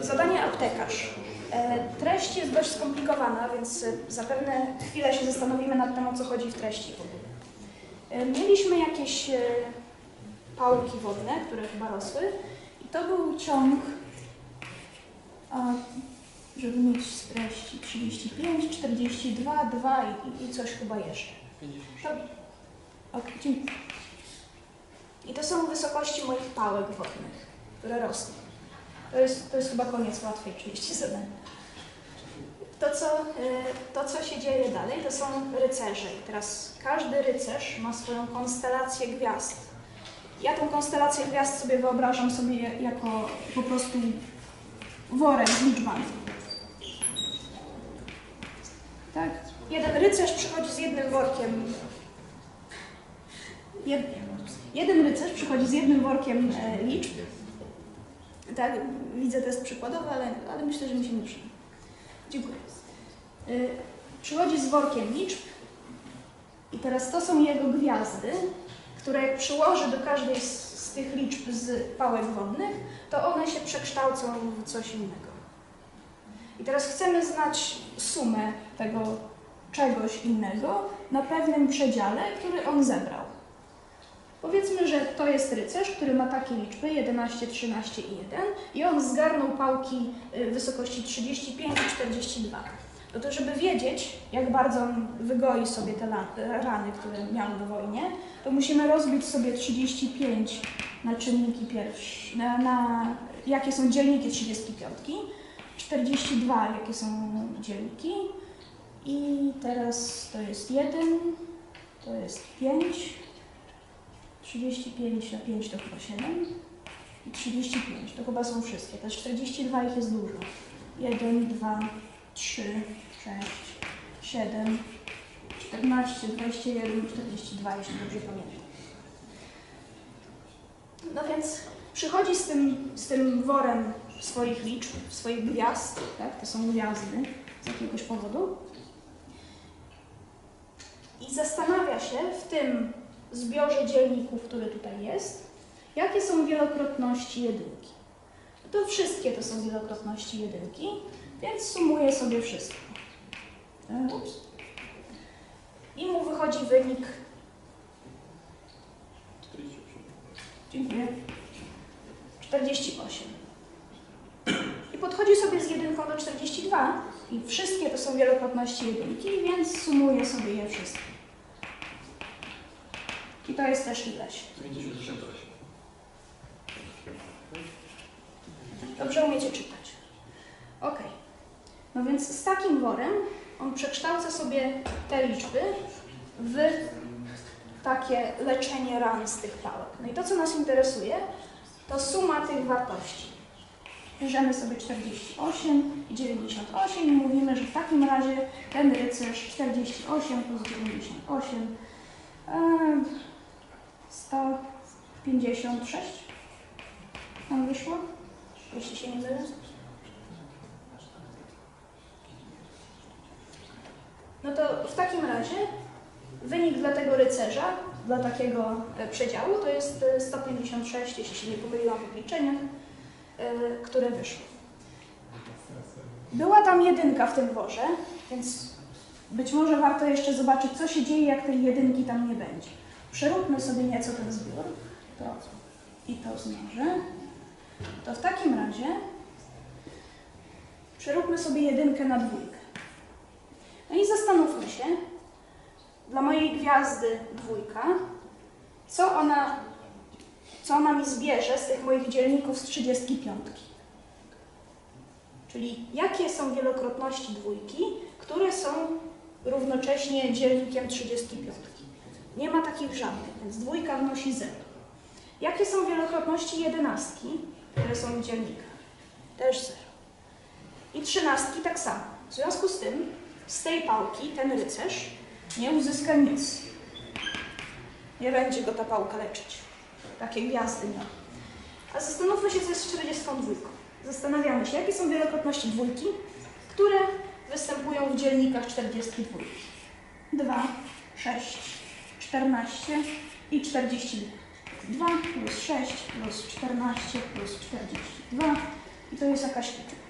Zadanie aptekarz. E, Treść jest dość skomplikowana, więc e, zapewne chwilę się zastanowimy nad tym, o co chodzi w treści. E, Mieliśmy jakieś pałki wodne, które chyba rosły i to był ciąg, żeby mieć z treści 35, 42, 2 i, i coś chyba jeszcze. To, ok, dziękuję. I to są wysokości moich pałek wodnych, które rosną. To jest, to jest chyba koniec łatwej części zadania. To co, y, to, co się dzieje dalej, to są rycerze. I teraz każdy rycerz ma swoją konstelację gwiazd. Ja tą konstelację gwiazd sobie wyobrażam sobie jako po prostu worek z liczbami. Tak? Jeden rycerz przychodzi z jednym workiem. Jed, jeden rycerz przychodzi z jednym workiem e, liczb. Tak, widzę test przykładowy, ale, ale myślę, że mi się nie przyda. Dziękuję. Y, przychodzi z workiem liczb i teraz to są jego gwiazdy, które jak przyłoży do każdej z, z tych liczb z pałek wodnych, to one się przekształcą w coś innego. I teraz chcemy znać sumę tego czegoś innego na pewnym przedziale, który on zebrał. Powiedzmy, że to jest rycerz, który ma takie liczby 11, 13 i 1 i on zgarnął pałki y, wysokości 35 i 42. No to żeby wiedzieć, jak bardzo on wygoi sobie te la- rany, które miał na wojnie, to musimy rozbić sobie 35 na czynniki pierwsze, na, na jakie są dzielniki 35, 42 jakie są dzielniki i teraz to jest 1, to jest 5, 35 na 5 to chyba 7 i 35 to chyba są wszystkie. Te 42 ich jest dużo. 1, 2, 3, 6, 7, 14, 21, 42, jeśli dobrze pamiętam. No więc przychodzi z tym, z tym worem swoich liczb, swoich gwiazd, tak? To są gwiazdy z jakiegoś powodu. I zastanawia się w tym zbiorze dzielników, który tutaj jest, jakie są wielokrotności jedynki. To wszystkie to są wielokrotności jedynki, więc sumuję sobie wszystko. Ups. I mu wychodzi wynik. Dziękuję. 48. I podchodzi sobie z jedynką do 42 i wszystkie to są wielokrotności jedynki, więc sumuję sobie je wszystkie. I to jest też ileś. 98. Dobrze umiecie czytać. Ok. No więc z takim worem on przekształca sobie te liczby w takie leczenie ran z tych pałek. No i to, co nas interesuje, to suma tych wartości. Bierzemy sobie 48 i 98 i mówimy, że w takim razie ten rycerz 48 plus 98 em, 156 nam wyszło, jeśli się nie mylę. No to w takim razie wynik dla tego rycerza, dla takiego e, przedziału to jest e, 156, jeśli się nie pomyliłam w obliczeniach, e, które wyszły. Była tam jedynka w tym worze, więc być może warto jeszcze zobaczyć, co się dzieje, jak tej jedynki tam nie będzie. Przeróbmy sobie nieco ten zbiór. I to zmnożę. To w takim razie przeróbmy sobie jedynkę na dwójkę. No i zastanówmy się, dla mojej gwiazdy dwójka, co ona, co ona mi zbierze z tych moich dzielników z 35. Czyli jakie są wielokrotności dwójki, które są równocześnie dzielnikiem 35. Nie ma takich żadnych, więc dwójka wnosi 0. Jakie są wielokrotności jedenastki, które są w dzielnikach? Też 0. I trzynastki tak samo. W związku z tym z tej pałki ten rycerz nie uzyska nic. Nie będzie go ta pałka leczyć. Takie gwiazdy miał. A zastanówmy się, co jest z 42. Zastanawiamy się, jakie są wielokrotności dwójki, które występują w dzielnikach 42. 2, 6, 14 i 42. 2 plus 6 plus 14 plus 42 I to jest jakaś liczba.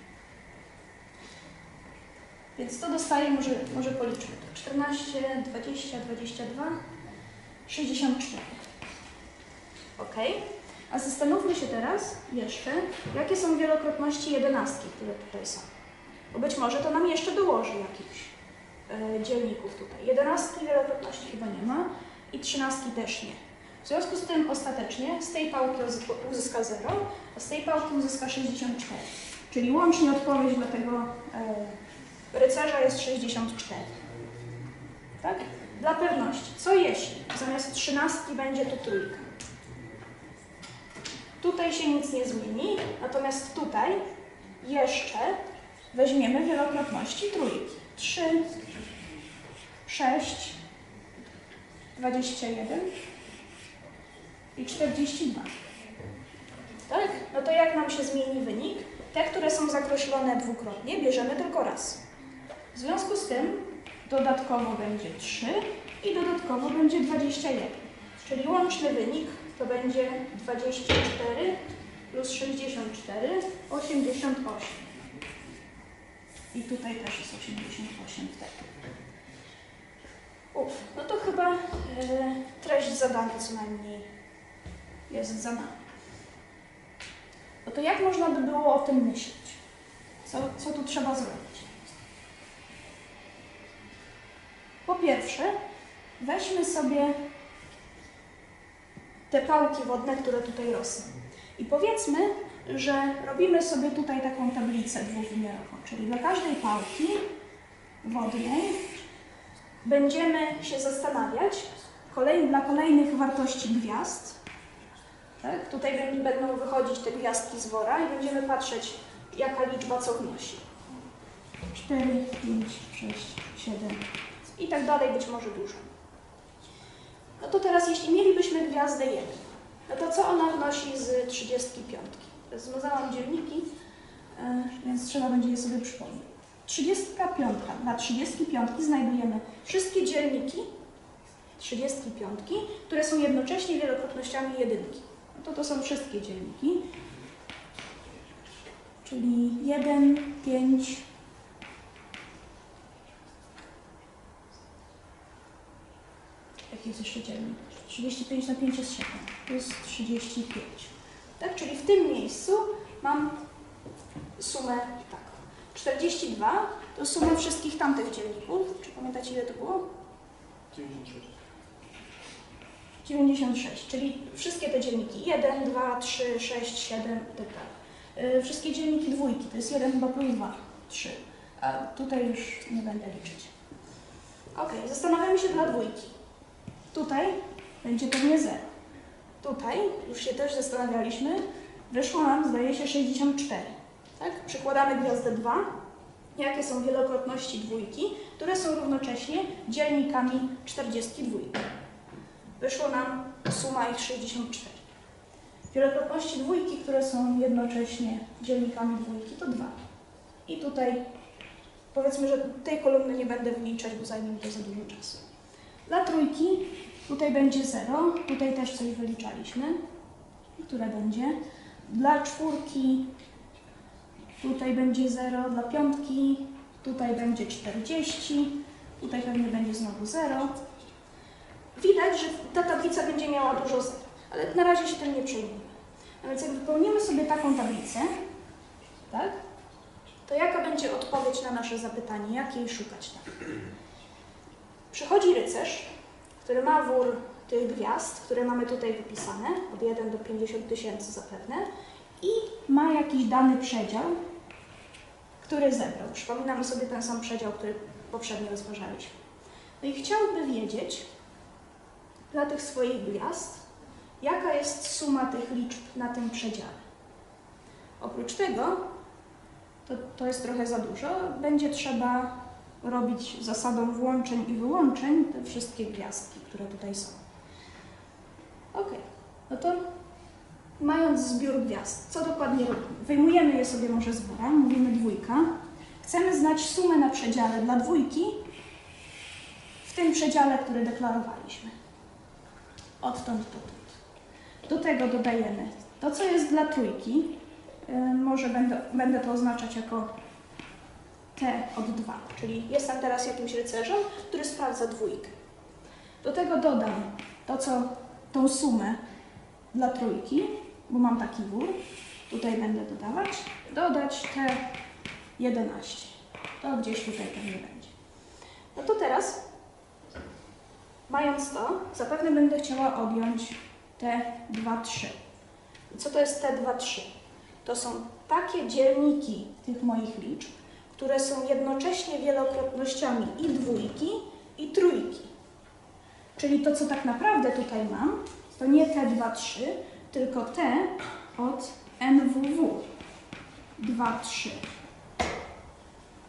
Więc to dostaję, może, może policzmy. 14, 20, 22, 64. Ok? A zastanówmy się teraz jeszcze, jakie są wielokrotności jedenastki, które tutaj są. Bo być może to nam jeszcze dołoży jakichś e, dzielników tutaj. Jedenastki wielokrotności chyba nie ma i trzynastki też nie. W związku z tym ostatecznie z tej pałki uzy- uzyska 0, a z tej pałki uzyska 64. Czyli łącznie odpowiedź dla tego e, rycerza jest 64. Tak? Dla pewności, co jeśli zamiast trzynastki będzie to trójka? Tutaj się nic nie zmieni, natomiast tutaj jeszcze weźmiemy wielokrotności trójki. 3, 6, 21 i 42. Tak? No to jak nam się zmieni wynik? Te, które są zakreślone dwukrotnie, bierzemy tylko raz. W związku z tym dodatkowo będzie 3 i dodatkowo będzie 21. Czyli łączny wynik to będzie 24 plus 64, 88. I tutaj też jest 88 wtedy. Uf, no to chyba e, treść zadania co najmniej jest za nami. No to jak można by było o tym myśleć? Co, co tu trzeba zrobić? Po pierwsze, weźmy sobie te pałki wodne, które tutaj rosną. I powiedzmy, że robimy sobie tutaj taką tablicę dwuwymiarową, czyli dla każdej pałki wodnej będziemy się zastanawiać kolej, dla kolejnych wartości gwiazd. Tak? Tutaj bę- będą wychodzić te gwiazdki z wora i będziemy patrzeć, jaka liczba co wnosi. 4, 5, 6, 7 i tak dalej, być może dużo. No to teraz, jeśli mielibyśmy gwiazdę 1, no to co ona wnosi z 35? Zmazałam dzielniki, więc trzeba będzie je sobie przypomnieć. 35. Dla 35 znajdujemy wszystkie dzielniki 35, które są jednocześnie wielokrotnościami jedynki. No to to są wszystkie dzielniki. Czyli 1, 5, Jaki jest jeszcze dzielnik? 35 na 5 jest 7. To jest 35. Tak? Czyli w tym miejscu mam sumę tak. 42 to suma wszystkich tamtych dzielników. Czy pamiętacie ile to było? 96. 96, czyli wszystkie te dzielniki 1, 2, 3, 6, 7 i tak dalej. Yy, Wszystkie dzielniki dwójki to jest 1 chyba plus 2, 3. A tutaj już nie będę liczyć. Ok, zastanawiamy się dla dwójki. Tutaj będzie pewnie 0. Tutaj już się też zastanawialiśmy. Wyszło nam, zdaje się, 64. Tak? Przykładamy gwiazdę 2. Jakie są wielokrotności dwójki, które są równocześnie dzielnikami 42. Wyszło nam suma ich 64. Wielokrotności dwójki, które są jednocześnie dzielnikami dwójki, to 2. I tutaj powiedzmy, że tej kolumny nie będę wyliczać, bo zajmie mi to za dużo czasu. Dla trójki tutaj będzie 0, tutaj też coś wyliczaliśmy, które będzie. Dla czwórki tutaj będzie 0, dla piątki tutaj będzie 40, tutaj pewnie będzie znowu 0. Widać, że ta tablica będzie miała dużo zer, ale na razie się tym nie przejmujemy. A więc jak wypełnimy sobie taką tablicę, tak, to jaka będzie odpowiedź na nasze zapytanie, jak jej szukać tam? Przychodzi rycerz, który ma wór tych gwiazd, które mamy tutaj wypisane, od 1 do 50 tysięcy zapewne, i ma jakiś dany przedział, który zebrał. Przypominamy sobie ten sam przedział, który poprzednio rozważaliśmy. No i chciałby wiedzieć, dla tych swoich gwiazd, jaka jest suma tych liczb na tym przedziale. Oprócz tego, to, to jest trochę za dużo, będzie trzeba robić zasadą włączeń i wyłączeń te wszystkie gwiazdki, które tutaj są. Ok, no to mając zbiór gwiazd, co dokładnie robimy? Wyjmujemy je sobie może z wora, mówimy dwójka. Chcemy znać sumę na przedziale dla dwójki w tym przedziale, który deklarowaliśmy. Odtąd dotąd. Do tego dodajemy to, co jest dla trójki, y, może będę, będę to oznaczać jako T od 2, czyli jestem teraz jakimś rycerzem, który sprawdza dwójkę. Do tego dodam to, co tą sumę dla trójki, bo mam taki wór, tutaj będę dodawać, dodać T11. To gdzieś tutaj pewnie będzie. No to teraz, mając to, zapewne będę chciała odjąć T23. I co to jest T23? To są takie dzielniki tych moich liczb, które są jednocześnie wielokrotnościami i dwójki, i trójki. Czyli to, co tak naprawdę tutaj mam, to nie T23, tylko T od NWW. 2, 3.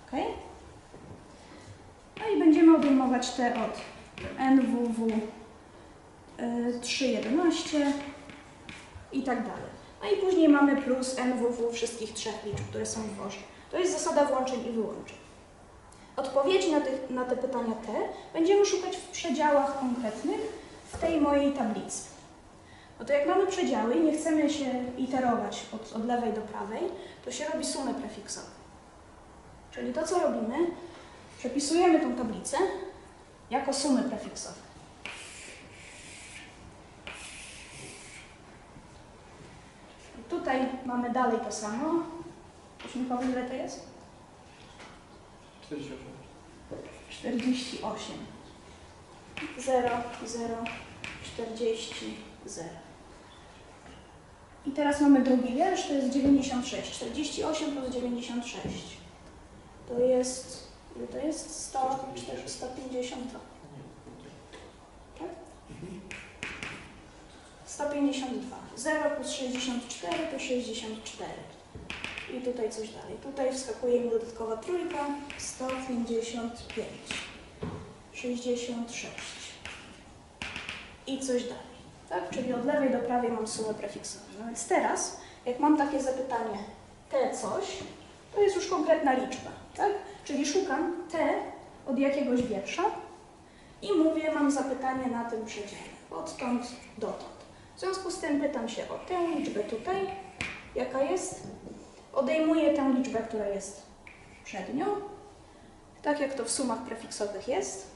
Ok? No i będziemy odejmować T od NWW y, 3, 11 i tak dalej. No i później mamy plus NWW wszystkich trzech liczb, które są w worze. To jest zasada włączeń i wyłączeń. Odpowiedzi na, tych, na te pytania te będziemy szukać w przedziałach konkretnych w tej mojej tablicy. No to jak mamy przedziały i nie chcemy się iterować od, od lewej do prawej, to się robi sumy prefiksowe. Czyli to, co robimy, przepisujemy tą tablicę jako sumy prefiksowe. Tutaj mamy dalej to samo. Ktoś mi powie, ile to jest? 48. 48. 0, 0, 40, 0. I teraz mamy drugi wiersz, to jest 96. 48 plus 96. To jest, to jest? 100, 4, 152. Tak? 152. 0 plus 64 to 64. I tutaj coś dalej. Tutaj wskakuje mi dodatkowa trójka. 155. 66. I coś dalej. Tak? Czyli od lewej do prawej mam sumę prefiksową. No więc teraz, jak mam takie zapytanie T coś, to jest już konkretna liczba. Tak? Czyli szukam T od jakiegoś wiersza i mówię, mam zapytanie na tym przedziale. Odtąd dotąd. W związku z tym pytam się o tę liczbę tutaj. Jaka jest? Odejmuję tę liczbę, która jest przed nią. Tak jak to w sumach prefiksowych jest.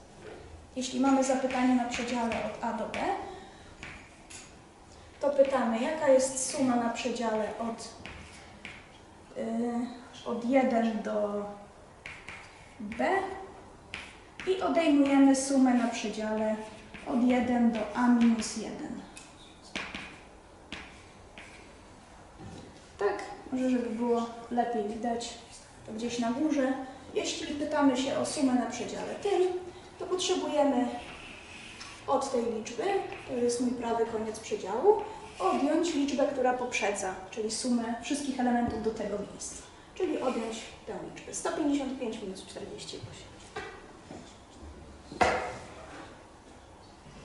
Jeśli mamy zapytanie na przedziale od A do B, to pytamy, jaka jest suma na przedziale od, yy, od 1 do B i odejmujemy sumę na przedziale od 1 do A minus 1. Tak, może żeby było lepiej widać, to gdzieś na górze. Jeśli pytamy się o sumę na przedziale tym, to potrzebujemy od tej liczby, to jest mój prawy koniec przedziału, odjąć liczbę, która poprzedza, czyli sumę wszystkich elementów do tego miejsca. Czyli odjąć tę liczbę. 155 minus 48.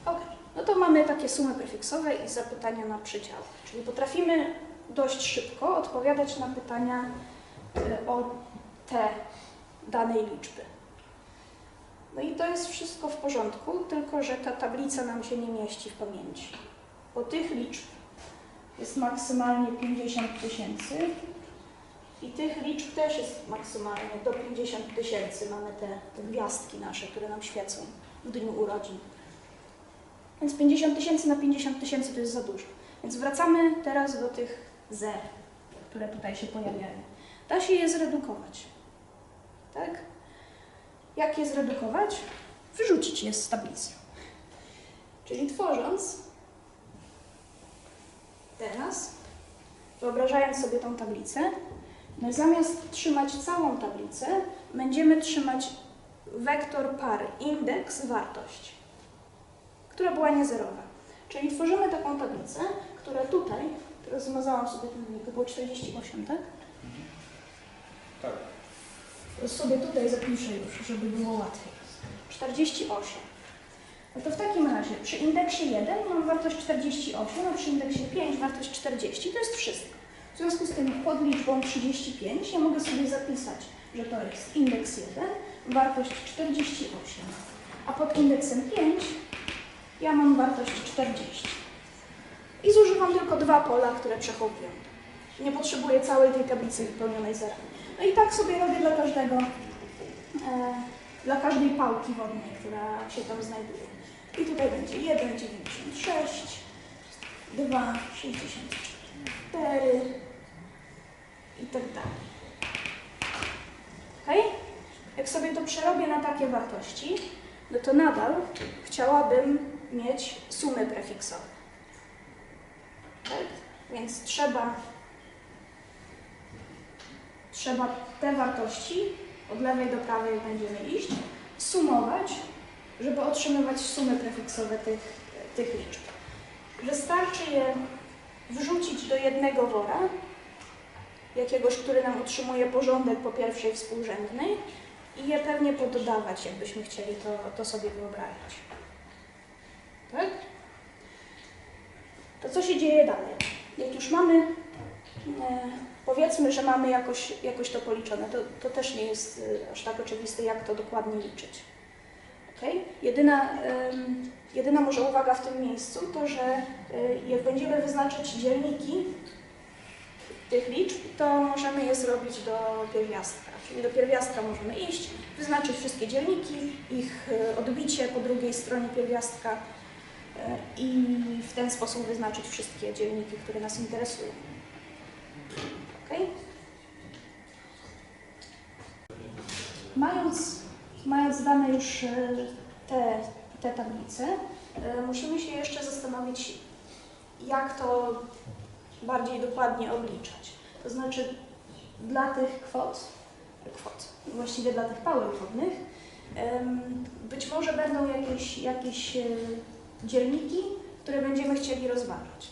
Ok, no to mamy takie sumy prefiksowe i zapytania na przedziały. Czyli potrafimy dość szybko odpowiadać na pytania y, o te danej liczby. No i to jest wszystko w porządku, tylko że ta tablica nam się nie mieści w pamięci. Bo tych liczb jest maksymalnie 50 tysięcy i tych liczb też jest maksymalnie do 50 tysięcy. Mamy te, te gwiazdki nasze, które nam świecą w dniu urodzin. Więc 50 tysięcy na 50 tysięcy to jest za dużo. Więc wracamy teraz do tych zer, które tutaj się pojawiają. Da się je zredukować. Tak? Jak je zredukować? Wyrzucić je z tablicy. Czyli tworząc teraz, wyobrażając sobie tą tablicę, my zamiast trzymać całą tablicę, będziemy trzymać wektor pary, indeks, wartość, która była niezerowa. Czyli tworzymy taką tablicę, która tutaj, teraz zmazałam sobie ten wynik, to było 48, tak? Tak. Sobie tutaj zapiszę już, żeby było łatwiej. 48. To w takim razie przy indeksie 1 mam wartość 48, a przy indeksie 5 wartość 40. To jest wszystko. W związku z tym pod liczbą 35 ja mogę sobie zapisać, że to jest indeks 1, wartość 48. A pod indeksem 5 ja mam wartość 40. I zużywam tylko dwa pola, które przechowują. Nie potrzebuję całej tej tablicy wypełnionej zerami. No i tak sobie robię dla każdego, e, dla każdej pałki wodnej, która się tam znajduje. I tutaj będzie 1,96, 2,64 i tak dalej. Ok? Jak sobie to przerobię na takie wartości, no to nadal chciałabym mieć sumy prefiksowe. Tak? Więc trzeba, trzeba te wartości od lewej do prawej będziemy iść, sumować, żeby otrzymywać sumy prefiksowe tych, tych liczb. Wystarczy je wrzucić do jednego wora, jakiegoś, który nam utrzymuje porządek po pierwszej współrzędnej i je pewnie pododawać, jakbyśmy chcieli to, to sobie wyobrazić. Tak? To co się dzieje dalej? Jak już mamy, e, powiedzmy, że mamy jakoś, jakoś to policzone, to, to też nie jest e, aż tak oczywiste, jak to dokładnie liczyć. Okay? Jedyna, jedyna może uwaga w tym miejscu to, że e, jak będziemy wyznaczać dzielniki tych liczb, to możemy je zrobić do pierwiastka. Czyli do pierwiastka możemy iść, wyznaczyć wszystkie dzielniki, ich e, odbicie po drugiej stronie pierwiastka i w ten sposób wyznaczyć wszystkie dzielniki, które nas interesują. Okay? Mając, mając dane już e, te, te tablice, e, musimy się jeszcze zastanowić, jak to bardziej dokładnie obliczać. To znaczy dla tych kwot, kwot właściwie dla tych pałek wodnych, być może będą jakieś, jakieś e, dzielniki, które będziemy chcieli rozważać.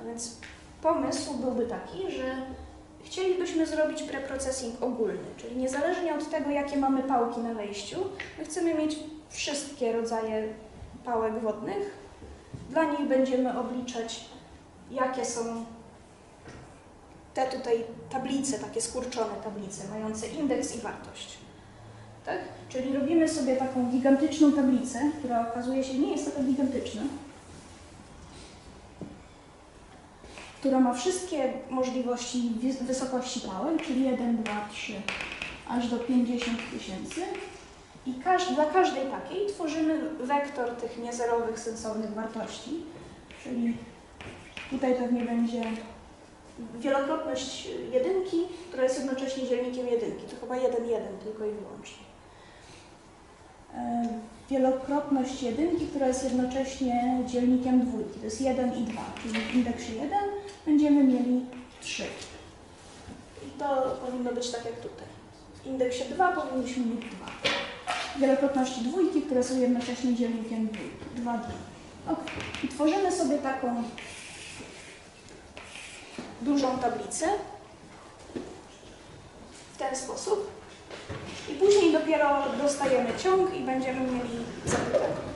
A więc pomysł byłby taki, że chcielibyśmy zrobić preprocessing ogólny, czyli niezależnie od tego, jakie mamy pałki na wejściu, my chcemy mieć wszystkie rodzaje pałek wodnych. Dla nich będziemy obliczać, jakie są te tutaj tablice, takie skurczone tablice, mające indeks i wartość. Tak? Czyli robimy sobie taką gigantyczną tablicę, która okazuje się nie jest taka gigantyczna, która ma wszystkie możliwości wys- wysokości pałek, czyli 1, 2, 3, aż do 50 tysięcy. I każ- dla każdej takiej tworzymy wektor tych niezerowych, sensownych wartości, czyli tutaj pewnie będzie wielokrotność jedynki, która jest jednocześnie dzielnikiem jedynki. To chyba jeden, jeden tylko i wyłącznie. Wielokrotność jedynki, która jest jednocześnie dzielnikiem dwójki. To jest 1 i 2, czyli w indeksie 1 będziemy mieli 3. I to powinno być tak jak tutaj. W indeksie 2 powinniśmy mieć 2. Wielokrotności dwójki, które są jednocześnie dzielnikiem dwójki. 2, 2. Ok. I tworzymy sobie taką dużą tablicę w ten sposób i później dopiero dostajemy ciąg i będziemy mieli zapytanie.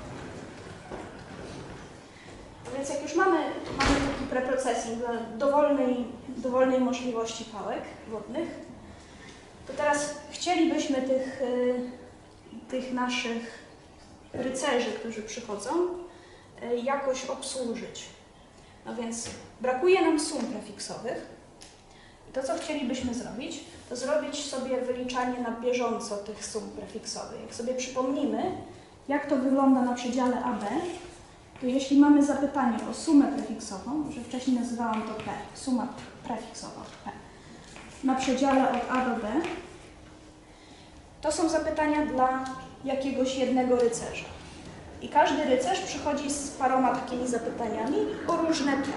Więc jak już mamy, mamy taki preprocessing dla dowolnej, dowolnej możliwości pałek wodnych, to teraz chcielibyśmy tych, y, tych naszych rycerzy, którzy przychodzą, y, jakoś obsłużyć. No więc brakuje nam sum prefiksowych. To, co chcielibyśmy zrobić, to zrobić sobie wyliczanie na bieżąco tych sum prefiksowych. Jak sobie przypomnimy, jak to wygląda na przedziale AB, to jeśli mamy zapytanie o sumę prefiksową, że wcześniej nazywałam to P, suma prefiksowa P, na przedziale od A do B, to są zapytania dla jakiegoś jednego rycerza. I każdy rycerz przychodzi z paroma takimi zapytaniami o różne T,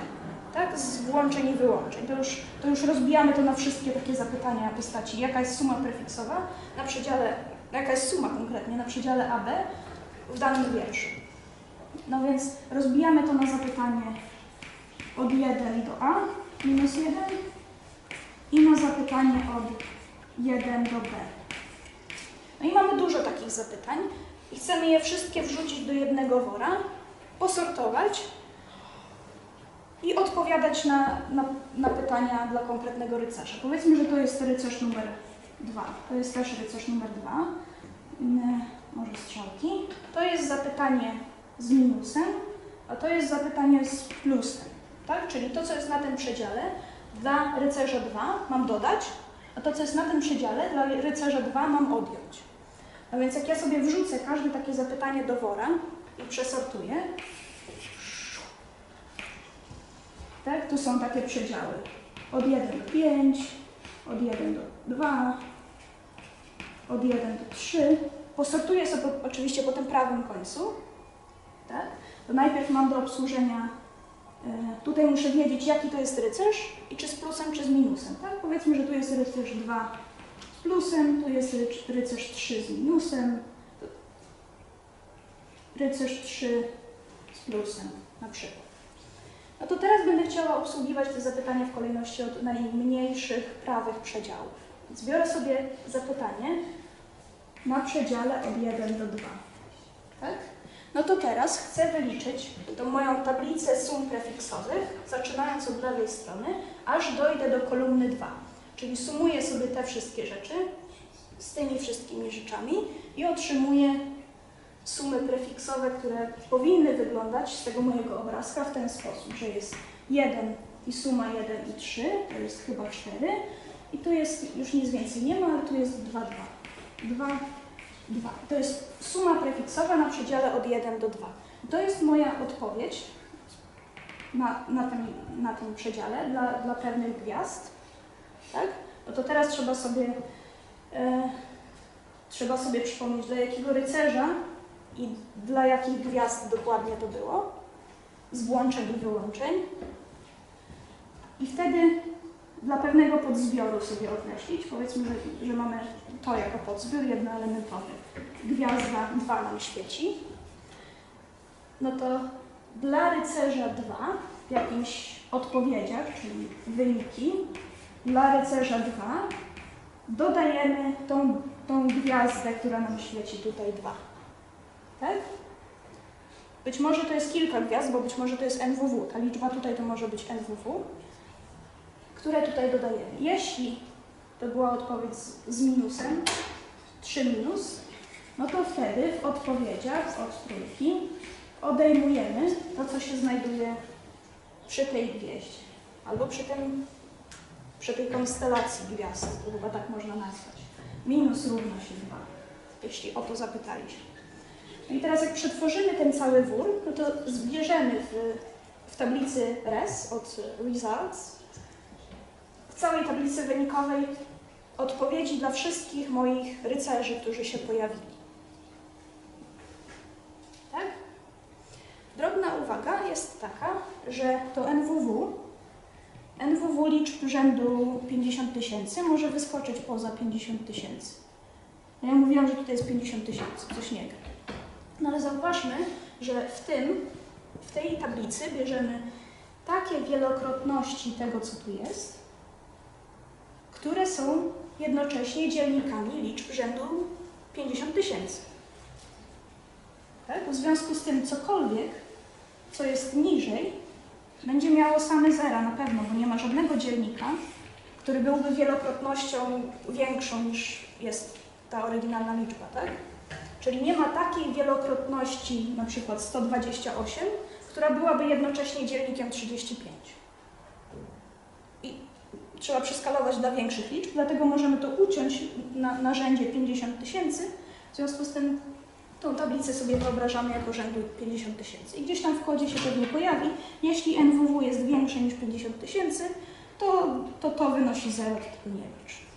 tak? Z włączeń i wyłączeń. To już, to już rozbijamy to na wszystkie takie zapytania postaci, jaka jest suma prefiksowa na przedziale, jaka jest suma konkretnie na przedziale AB w danym wierszu. No więc rozbijamy to na zapytanie od 1 do A minus 1 i na zapytanie od 1 do B. No i mamy dużo takich zapytań chcemy je wszystkie wrzucić do jednego wora, posortować i odpowiadać na, na, na pytania dla konkretnego rycerza. Powiedzmy, że to jest rycerz numer 2. To jest też rycerz numer 2. Mm, Może strzałki. To jest zapytanie z minusem, a to jest zapytanie z plusem. Tak? Czyli to, co jest na tym przedziale, dla rycerza 2 mam dodać, a to, co jest na tym przedziale, dla rycerza 2 mam odjąć. A więc jak ja sobie wrzucę każde takie zapytanie do wora i przesortuję, tak, tu są takie przedziały. Od 1 do 5, od 1 do 2, od 1 do 3. Posortuję sobie oczywiście po tym prawym końcu. Tak? To najpierw mam do obsłużenia, e, tutaj muszę wiedzieć jaki to jest rycerz i czy z plusem, czy z minusem. Tak? Powiedzmy, że tu jest rycerz 2 z plusem, tu jest ryc- rycerz 3 z minusem, rycerz 3 z plusem na przykład. No to teraz będę chciała obsługiwać te zapytania w kolejności od najmniejszych prawych przedziałów. Więc biorę sobie zapytanie na przedziale od 1 do 2. Tak? No to teraz chcę wyliczyć tą moją tablicę sum prefiksowych, zaczynając od lewej strony, aż dojdę do kolumny 2. Czyli sumuję sobie te wszystkie rzeczy z tymi wszystkimi rzeczami i otrzymuję sumy prefiksowe, które powinny wyglądać z tego mojego obrazka w ten sposób, że jest 1 i suma 1 i 3, to jest chyba 4 i tu jest, już nic więcej nie ma, ale tu jest 2, 2. 2, 2. To jest suma prefiksowa na przedziale od 1 do 2. To jest moja odpowiedź na, na, tym, na tym przedziale dla, dla pewnych gwiazd. Tak? No to teraz trzeba sobie, e, trzeba sobie przypomnieć, dla jakiego rycerza i dla jakich gwiazd dokładnie to było, z włączeń i wyłączeń. I wtedy dla pewnego podzbioru sobie określić, powiedzmy, że, że mamy to jako podzbiór jednoelementowy. Gwiazda 2 nam świeci. No to dla rycerza 2 w jakimś odpowiedziach, czyli wyniki, dla rycerza 2 dodajemy tą, tą gwiazdę, która nam świeci tutaj 2. Tak? Być może to jest kilka gwiazd, bo być może to jest NWW. Ta liczba tutaj to może być NWW, które tutaj dodajemy. Jeśli to była odpowiedź z, minusem, 3 minus, no to wtedy w odpowiedziach od trójki odejmujemy to, co się znajduje przy tej gwieździe, albo przy, tym, przy tej konstelacji gwiazd, to chyba tak można nazwać. Minus równa się 2, jeśli o to zapytaliśmy. I teraz jak przetworzymy ten cały wór, no to zbierzemy w, w tablicy res od results, w całej tablicy wynikowej odpowiedzi dla wszystkich moich rycerzy, którzy się pojawili. Tak? Drobna uwaga jest taka, że to NWW, NWW liczb rzędu 50 tysięcy może wyskoczyć poza 50 tysięcy. No ja mówiłam, że tutaj jest 50 tysięcy, coś nie gra. No ale zauważmy, że w tym, w tej tablicy bierzemy takie wielokrotności tego, co tu jest, które są jednocześnie dzielnikami liczb rzędu 50 tysięcy. Tak? W związku z tym cokolwiek, co jest niżej, będzie miało same zera na pewno, bo nie ma żadnego dzielnika, który byłby wielokrotnością większą niż jest ta oryginalna liczba, tak? Czyli nie ma takiej wielokrotności, na przykład 128, która byłaby jednocześnie dzielnikiem 35. I trzeba przeskalować dla większych liczb, dlatego możemy to uciąć na, na rzędzie 50 tysięcy. W związku z tym tą tablicę sobie wyobrażamy jako rzędu 50 tysięcy. I gdzieś tam w kodzie się pewnie pojawi, jeśli NWW jest większe niż 50 tysięcy, to, to to wynosi 0, to nie licz.